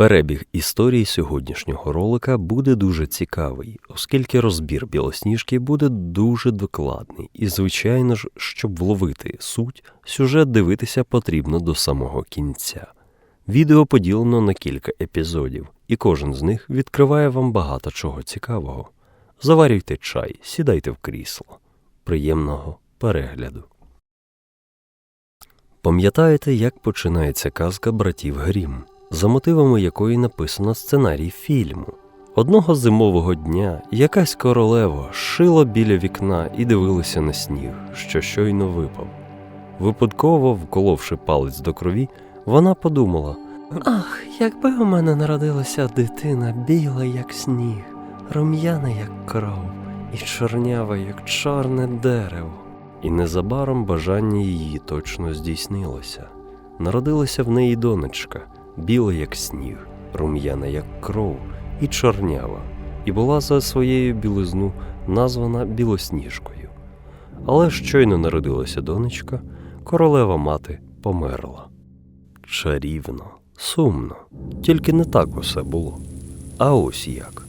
Перебіг історії сьогоднішнього ролика буде дуже цікавий, оскільки розбір білосніжки буде дуже докладний, і, звичайно ж, щоб вловити суть, сюжет дивитися потрібно до самого кінця. Відео поділено на кілька епізодів, і кожен з них відкриває вам багато чого цікавого. Заварюйте чай, сідайте в крісло. Приємного перегляду. Пам'ятаєте, як починається казка братів Грім, за мотивами якої написано сценарій фільму? Одного зимового дня якась королева шила біля вікна і дивилася на сніг, що щойно випав. Випадково, вколовши палець до крові, вона подумала: Ах, якби у мене народилася дитина біла, як сніг, рум'яна, як кров, і чорнява, як чорне дерево. І незабаром бажання її точно здійснилося. Народилася в неї донечка, біла, як сніг, рум'яна, як кров, і чорнява, і була за своєю білизну названа білосніжкою. Але щойно народилася донечка, королева мати померла. Чарівно, сумно, тільки не так усе було. А ось як.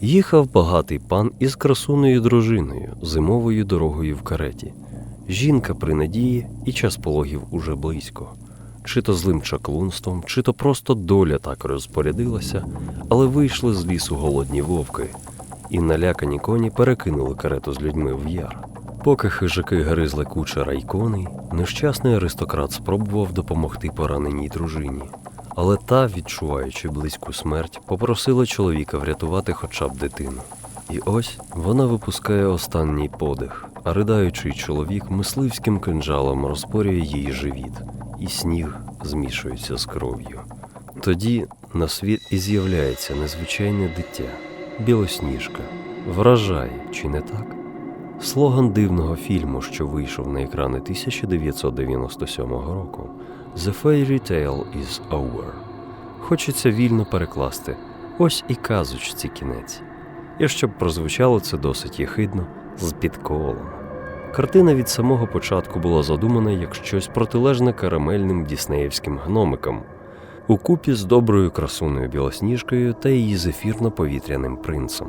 Їхав багатий пан із красуною дружиною зимовою дорогою в кареті. Жінка при надії, і час пологів уже близько. Чи то злим чаклунством, чи то просто доля так розпорядилася, але вийшли з лісу голодні вовки, і налякані коні перекинули карету з людьми в яр. Поки хижаки гризли кучера й коней, нещасний аристократ спробував допомогти пораненій дружині. Але та, відчуваючи близьку смерть, попросила чоловіка врятувати хоча б дитину. І ось вона випускає останній подих, а riдаючий чоловік мисливським кинджалом розпорює її живіт, і сніг змішується з кров'ю. Тоді на світ і з'являється незвичайне дитя, білосніжка. Вражає, чи не так? Слоган дивного фільму, що вийшов на екрани 1997 року The Fairy Tale is over. Хочеться вільно перекласти. Ось і казочці кінець. І щоб прозвучало це досить єхидно, з підколом. Картина від самого початку була задумана як щось протилежне карамельним діснеївським гномикам, укупі з доброю красуною білосніжкою та її зефірно-повітряним принцем.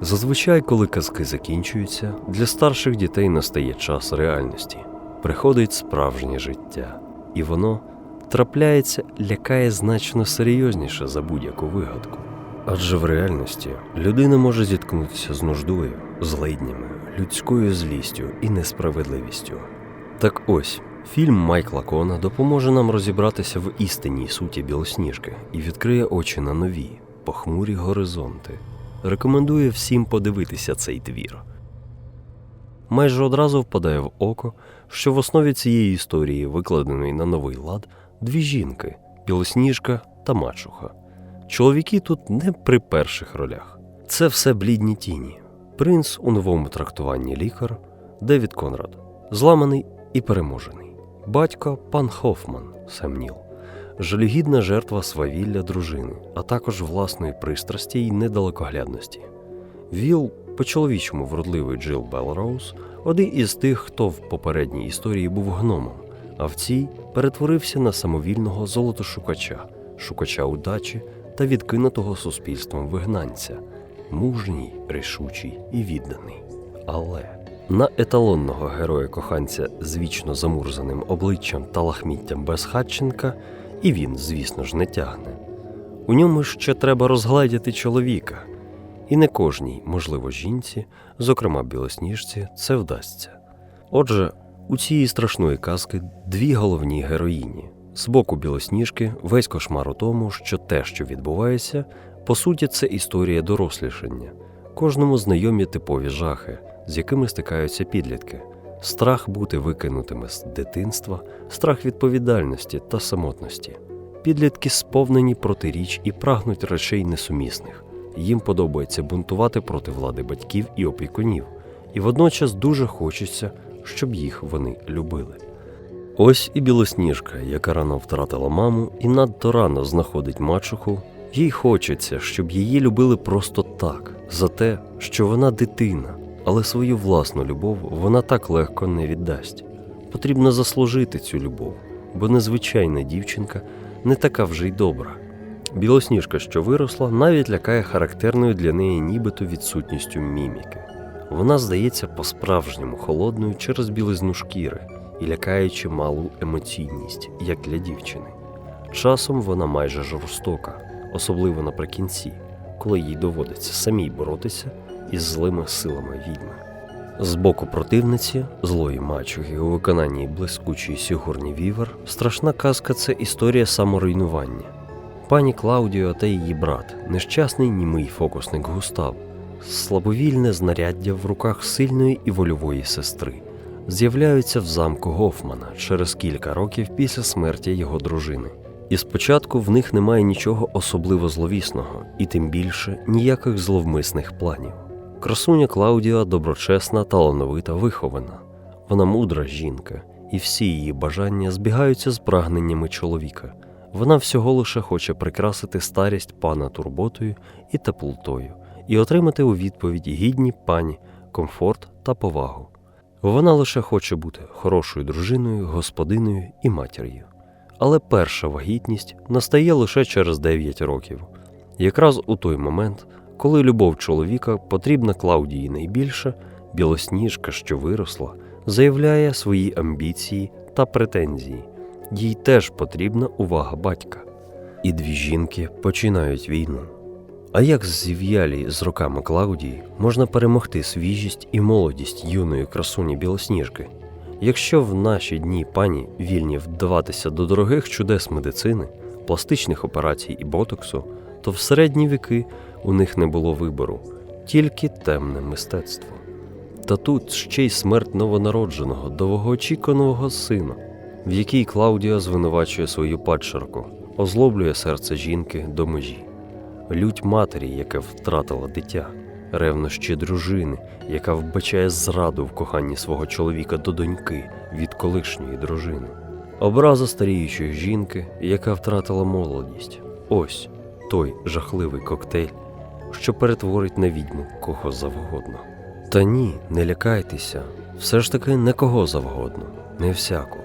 Зазвичай, коли казки закінчуються, для старших дітей настає час реальності, приходить справжнє життя, і воно трапляється, лякає значно серйозніше за будь-яку вигадку. Адже в реальності людина може зіткнутися з нуждою, злиднями, людською злістю і несправедливістю. Так ось фільм Майкла Кона допоможе нам розібратися в істинній суті білосніжки і відкриє очі на нові, похмурі горизонти. Рекомендую всім подивитися цей твір. Майже одразу впадає в око, що в основі цієї історії, викладеної на новий лад, дві жінки білосніжка та мачуха. Чоловіки тут не при перших ролях. Це все блідні тіні. Принц у новому трактуванні лікар, Девід Конрад, зламаний і переможений. Батько пан Хофман Сем Ніл, жалюгідна жертва свавілля дружини, а також власної пристрасті й недалекоглядності. Віл, по-чоловічому вродливий Джил Белроуз, один із тих, хто в попередній історії був гномом, а в цій перетворився на самовільного золотошукача, шукача удачі та відкинутого суспільством вигнанця, мужній, рішучий і відданий. Але на еталонного героя-коханця з вічно замурзаним обличчям та лахміттям безхатченка і він, звісно ж, не тягне. У ньому ще треба розгледіти чоловіка, і не кожній, можливо, жінці, зокрема білосніжці, це вдасться. Отже, у цієї страшної казки дві головні героїні. З боку білосніжки весь кошмар у тому, що те, що відбувається, по суті, це історія дорослішання, кожному знайомі типові жахи, з якими стикаються підлітки, страх бути викинутими з дитинства, страх відповідальності та самотності. Підлітки сповнені протиріч і прагнуть речей несумісних. Їм подобається бунтувати проти влади батьків і опікунів, і водночас дуже хочеться, щоб їх вони любили. Ось і білосніжка, яка рано втратила маму і надто рано знаходить мачуху, їй хочеться, щоб її любили просто так, за те, що вона дитина, але свою власну любов вона так легко не віддасть. Потрібно заслужити цю любов, бо незвичайна дівчинка не така вже й добра. Білосніжка, що виросла, навіть лякає характерною для неї нібито відсутністю міміки. Вона здається по-справжньому холодною через білизну шкіри і лякаючи малу емоційність, як для дівчини. Часом вона майже жорстока, особливо наприкінці, коли їй доводиться самій боротися із злими силами відьми. З боку противниці, злої мачухи у виконанні блискучої Сігурні Вівер, страшна казка це історія саморуйнування. Пані Клаудіо та її брат, нещасний німий фокусник Густав, слабовільне знаряддя в руках сильної і вольової сестри, з'являються в замку Гофмана через кілька років після смерті його дружини. І спочатку в них немає нічого особливо зловісного, і тим більше ніяких зловмисних планів. Красуня Клаудіа доброчесна, талановита, вихована. Вона мудра жінка, і всі її бажання збігаються з прагненнями чоловіка. Вона всього лише хоче прикрасити старість пана турботою і теплотою, і отримати у відповідь гідні пані, комфорт та повагу. Вона лише хоче бути хорошою дружиною, господиною і матір'ю. Але перша вагітність настає лише через 9 років, якраз у той момент, коли любов чоловіка потрібна Клаудії найбільше, білосніжка, що виросла, заявляє свої амбіції та претензії. Їй теж потрібна увага батька. І дві жінки починають війну. А як зів'ялі з роками Клаудії можна перемогти свіжість і молодість юної красуні білосніжки? Якщо в наші дні пані вільні вдаватися до дорогих чудес медицини, пластичних операцій і ботоксу, то в середні віки у них не було вибору, тільки темне мистецтво. Та тут ще й смерть новонародженого, довгоочікуваного сина, в якій Клаудія звинувачує свою падшерку, озлоблює серце жінки до межі, лють матері, яка втратила дитя, ревнощі дружини, яка вбачає зраду в коханні свого чоловіка до доньки від колишньої дружини, образа старіючої жінки, яка втратила молодість. Ось той жахливий коктейль, що перетворить на відьму кого завгодно. Та ні, не лякайтеся, все ж таки не кого завгодно, не всяку.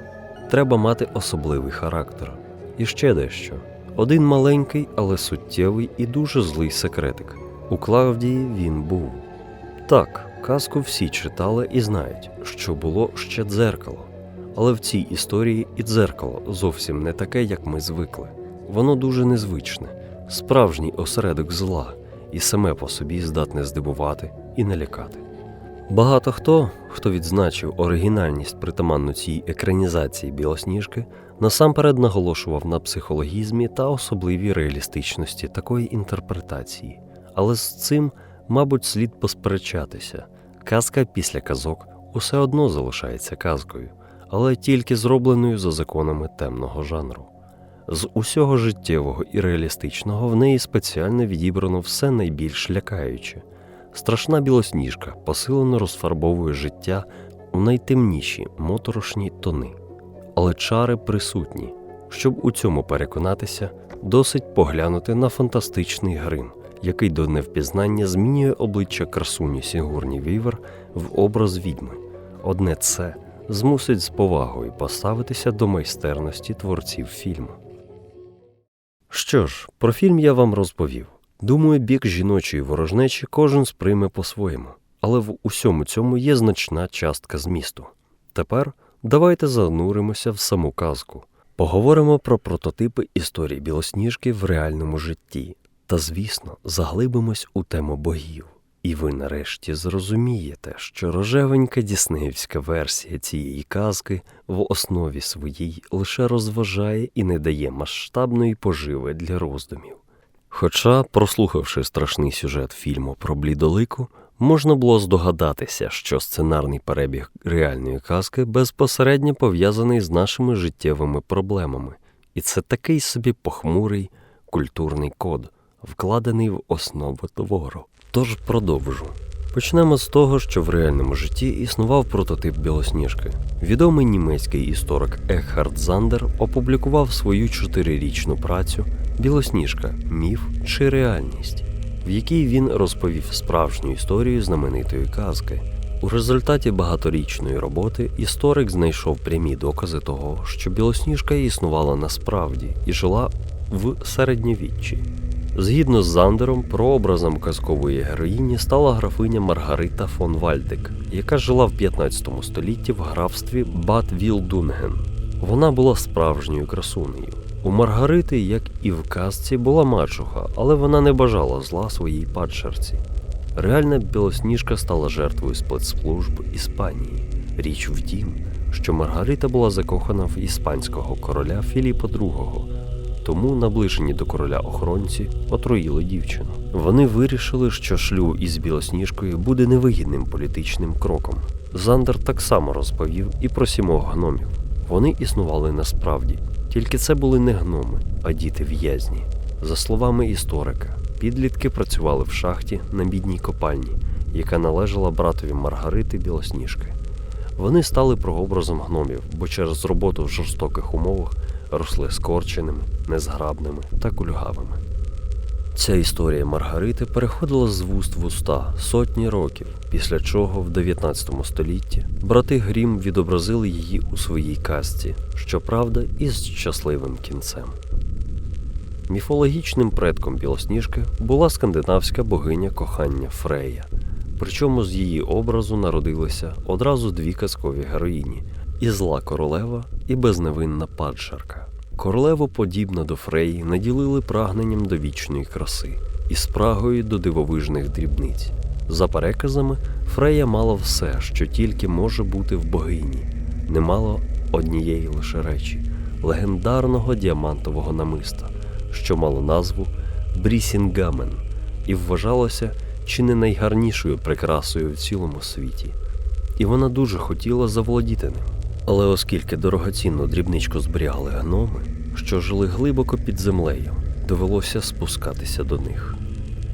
Треба мати особливий характер. І ще дещо. Один маленький, але суттєвий і дуже злий секретик. У Клавдії він був. Так, казку всі читали і знають, що було ще дзеркало. Але в цій історії і дзеркало зовсім не таке, як ми звикли. Воно дуже незвичне, справжній осередок зла, і саме по собі здатне здивувати і налякати. Багато хто, хто відзначив оригінальність притаманну цій екранізації білосніжки, насамперед наголошував на психологізмі та особливій реалістичності такої інтерпретації. Але з цим, мабуть, слід посперечатися. Казка після казок усе одно залишається казкою, але тільки зробленою за законами темного жанру. З усього життєвого і реалістичного в неї спеціально відібрано все найбільш лякаюче. Страшна білосніжка посилено розфарбовує життя у найтемніші моторошні тони. Але чари присутні. Щоб у цьому переконатися, досить поглянути на фантастичний грим, який до невпізнання змінює обличчя красуні Сігурні Вівер в образ відьми. Одне це змусить з повагою поставитися до майстерності творців фільму. Що ж, про фільм я вам розповів. Думаю, бік жіночої ворожнечі кожен сприйме по-своєму, але в усьому цьому є значна частка змісту. Тепер давайте зануримося в саму казку. Поговоримо про прототипи історії білосніжки в реальному житті та, звісно, заглибимось у тему богів. І ви нарешті зрозумієте, що рожевенька діснеївська версія цієї казки в основі своїй лише розважає і не дає масштабної поживи для роздумів. Хоча, прослухавши страшний сюжет фільму про блідолику, можна було здогадатися, що сценарний перебіг реальної казки безпосередньо пов'язаний з нашими життєвими проблемами, і це такий собі похмурий культурний код, вкладений в основу твору. Тож продовжу. Почнемо з того, що в реальному житті існував прототип білосніжки. Відомий німецький історик Ехард Зандер опублікував свою чотирирічну працю Білосніжка міф чи реальність, в якій він розповів справжню історію знаменитої казки. У результаті багаторічної роботи історик знайшов прямі докази того, що білосніжка існувала насправді і жила в середньовіччі. Згідно з Зандером, прообразом казкової героїні стала графиня Маргарита фон Вальдек, яка жила в 15 столітті в графстві Бад Вілдунген. Вона була справжньою красунею. У Маргарити, як і в казці, була мачуха, але вона не бажала зла своїй падшерці. Реальна білосніжка стала жертвою спецслужб Іспанії. Річ в тім, що Маргарита була закохана в іспанського короля Філіпа II, тому наближені до короля охоронці отруїли дівчину. Вони вирішили, що шлюб із білосніжкою буде невигідним політичним кроком. Зандер так само розповів і про сімох гномів. Вони існували насправді, тільки це були не гноми, а діти в'язні. За словами історика, підлітки працювали в шахті на бідній копальні, яка належала братові Маргарити Білосніжки. Вони стали прообразом гномів, бо через роботу в жорстоких умовах росли скорченими, незграбними та кульгавими. Ця історія Маргарити переходила з вуст в уста сотні років, після чого в 19 столітті брати Грім відобразили її у своїй казці, щоправда, із щасливим кінцем. Міфологічним предком Білосніжки була скандинавська богиня кохання Фрея. Причому з її образу народилися одразу дві казкові героїні і зла королева, і безневинна падшарка. Королеву, подібна до Фреї, наділили прагненням до вічної краси і спрагою до дивовижних дрібниць. За переказами, Фрея мала все, що тільки може бути в богині, не мало однієї лише речі легендарного діамантового намиста, що мало назву Брісінгамен, і вважалося чи не найгарнішою прикрасою в цілому світі. І вона дуже хотіла заволодіти ним. Але оскільки дорогоцінну дрібничку зберігали гноми, що жили глибоко під землею, довелося спускатися до них.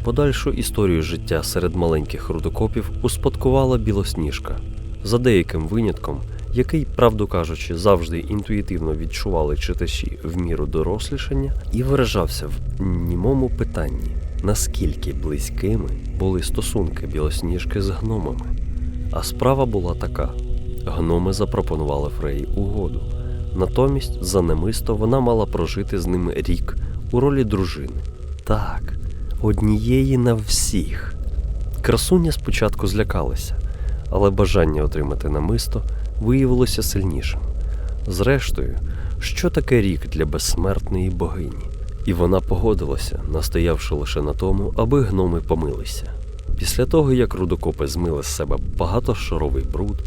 Подальшу історію життя серед маленьких рудокопів успадкувала білосніжка, за деяким винятком, який, правду кажучи, завжди інтуїтивно відчували читачі в міру дорослішання, і виражався в німому питанні, наскільки близькими були стосунки білосніжки з гномами. А справа була така: гноми запропонували Фреї угоду. Натомість, за немисто, вона мала прожити з ними рік у ролі дружини. Так, однієї на всіх. Красуня спочатку злякалася, але бажання отримати намисто виявилося сильнішим. Зрештою, що таке рік для безсмертної богині? І вона погодилася, настоявши лише на тому, аби гноми помилися. Після того, як рудокопи змили з себе багатошаровий бруд,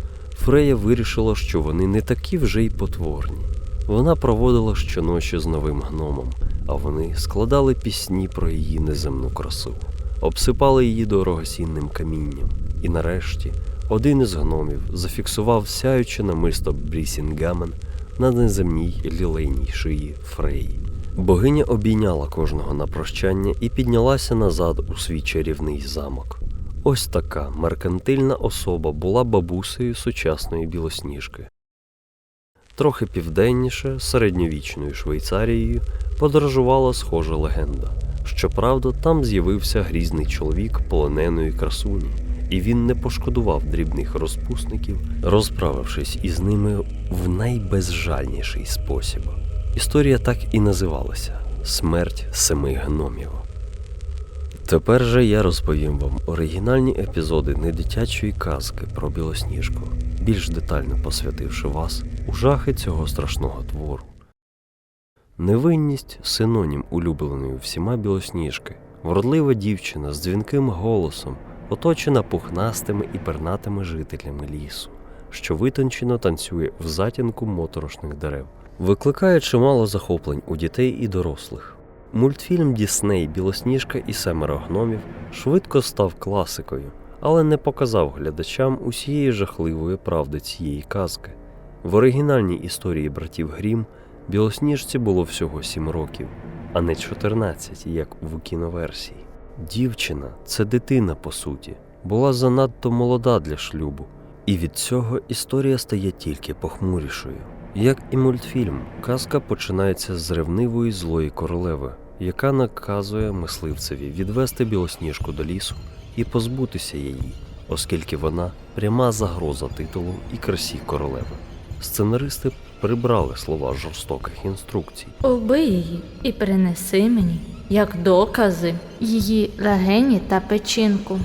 Фрея вирішила, що вони не такі вже й потворні. Вона проводила щоночі з новим гномом, а вони складали пісні про її неземну красу, обсипали її дорогоцінним камінням. І нарешті один із гномів зафіксував сяюче намисто Брісінгамен на неземній лілейній шиї Фреї. Богиня обійняла кожного на прощання і піднялася назад у свій чарівний замок. Ось така меркантильна особа була бабусею сучасної білосніжки. Трохи південніше, середньовічною Швейцарією, подорожувала схожа легенда. Щоправда, там з'явився грізний чоловік полоненої красуні, і він не пошкодував дрібних розпусників, розправившись із ними в найбезжальніший спосіб. Історія так і називалася Смерть семи гномів. Тепер же я розповім вам оригінальні епізоди недитячої казки про білосніжку, більш детально посвятивши вас у жахи цього страшного твору. Невинність синонім улюбленої всіма білосніжки, вродлива дівчина з дзвінким голосом, оточена пухнастими і пернатими жителями лісу, що витончено танцює в затінку моторошних дерев, викликає чимало захоплень у дітей і дорослих. Мультфільм Дісней Білосніжка і семеро гномів швидко став класикою, але не показав глядачам усієї жахливої правди цієї казки. В оригінальній історії братів Грім білосніжці було всього 7 років, а не 14, як в кіноверсії. Дівчина це дитина, по суті, була занадто молода для шлюбу, і від цього історія стає тільки похмурішою. Як і мультфільм, казка починається з ревнивої злої королеви, яка наказує мисливцеві відвести білосніжку до лісу і позбутися її, оскільки вона пряма загроза титулу і красі королеви. сценаристи прибрали слова жорстоких інструкцій. Убий її і принеси мені, як докази, її легені та печінку.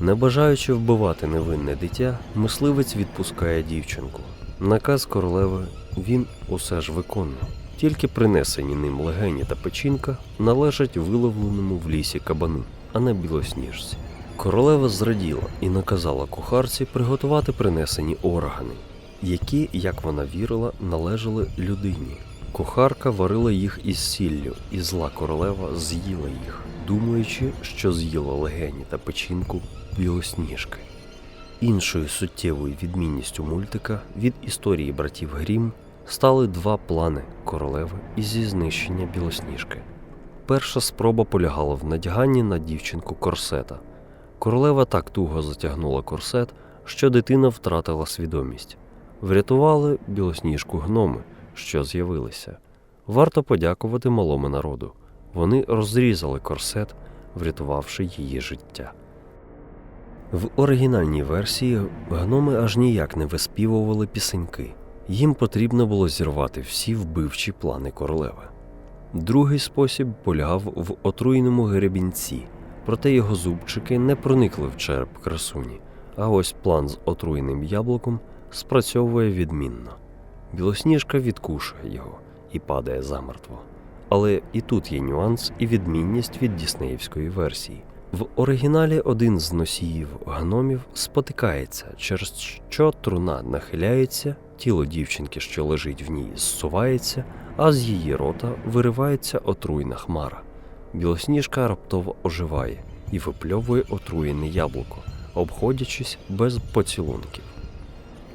Не бажаючи вбивати невинне дитя, мисливець відпускає дівчинку. Наказ королеви він усе ж виконує. Тільки принесені ним легені та печінка належать виловленому в лісі кабану, а не білосніжці. Королева зраділа і наказала кухарці приготувати принесені органи, які, як вона вірила, належали людині. Кухарка варила їх із сіллю, і зла королева з'їла їх, думаючи, що з'їла легені та печінку білосніжки. Іншою суттєвою відмінністю мультика від історії братів Грім стали два плани королеви із зі знищення білосніжки. Перша спроба полягала в надяганні на дівчинку корсета. Королева так туго затягнула корсет, що дитина втратила свідомість. Врятували білосніжку гноми, що з'явилися. Варто подякувати малому народу. Вони розрізали корсет, врятувавши її життя. В оригінальній версії гноми аж ніяк не виспівували пісеньки. Їм потрібно було зірвати всі вбивчі плани королеви. Другий спосіб полягав в отруєному гребінці, проте його зубчики не проникли в череп красуні, а ось план з отруєним яблуком спрацьовує відмінно. Білосніжка відкушує його і падає замертво. Але і тут є нюанс і відмінність від діснеївської версії. В оригіналі один з носіїв гномів спотикається, через що труна нахиляється, тіло дівчинки, що лежить в ній, зсувається, а з її рота виривається отруйна хмара. Білосніжка раптово оживає і випльовує отруєне яблуко, обходячись без поцілунків.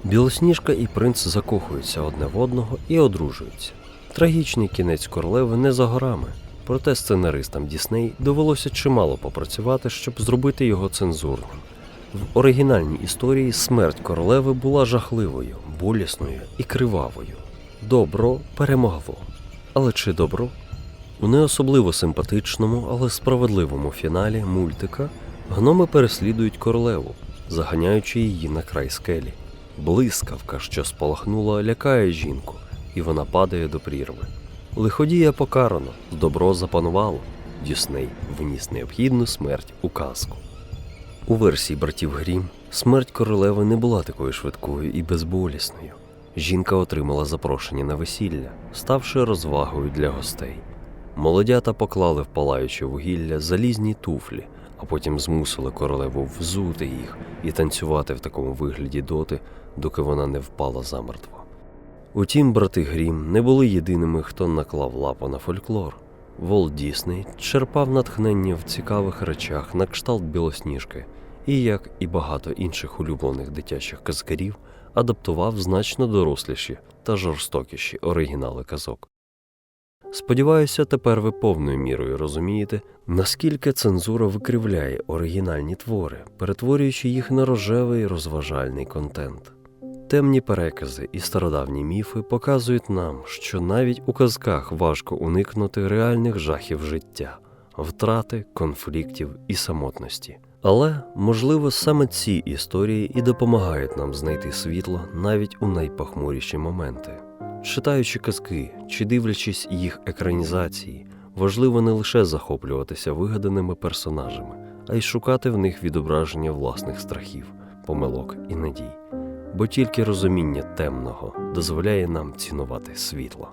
Білосніжка і принц закохуються одне в одного і одружуються. Трагічний кінець королеви не за горами. Проте сценаристам Дісней довелося чимало попрацювати, щоб зробити його цензурним. В оригінальній історії смерть королеви була жахливою, болісною і кривавою. Добро перемогло. Але чи добро? У не симпатичному, але справедливому фіналі мультика гноми переслідують королеву, заганяючи її на край скелі. Блискавка, що спалахнула, лякає жінку, і вона падає до прірви. Лиходія покарано, добро запанувало. Дісней вніс необхідну смерть у казку. У версії братів Грім смерть королеви не була такою швидкою і безболісною. Жінка отримала запрошення на весілля, ставши розвагою для гостей. Молодята поклали в палаюче вугілля залізні туфлі, а потім змусили королеву взути їх і танцювати в такому вигляді доти, доки вона не впала замертво. Утім, брати Грім не були єдиними, хто наклав лапу на фольклор. Волт Дісней черпав натхнення в цікавих речах на кшталт білосніжки, і, як і багато інших улюблених дитячих казкарів, адаптував значно доросліші та жорстокіші оригінали казок. Сподіваюся, тепер ви повною мірою розумієте, наскільки цензура викривляє оригінальні твори, перетворюючи їх на рожевий розважальний контент. Темні перекази і стародавні міфи показують нам, що навіть у казках важко уникнути реальних жахів життя, втрати, конфліктів і самотності. Але, можливо, саме ці історії і допомагають нам знайти світло навіть у найпохмуріші моменти. Читаючи казки чи дивлячись їх екранізації, важливо не лише захоплюватися вигаданими персонажами, а й шукати в них відображення власних страхів, помилок і надій бо тільки розуміння темного дозволяє нам цінувати світло.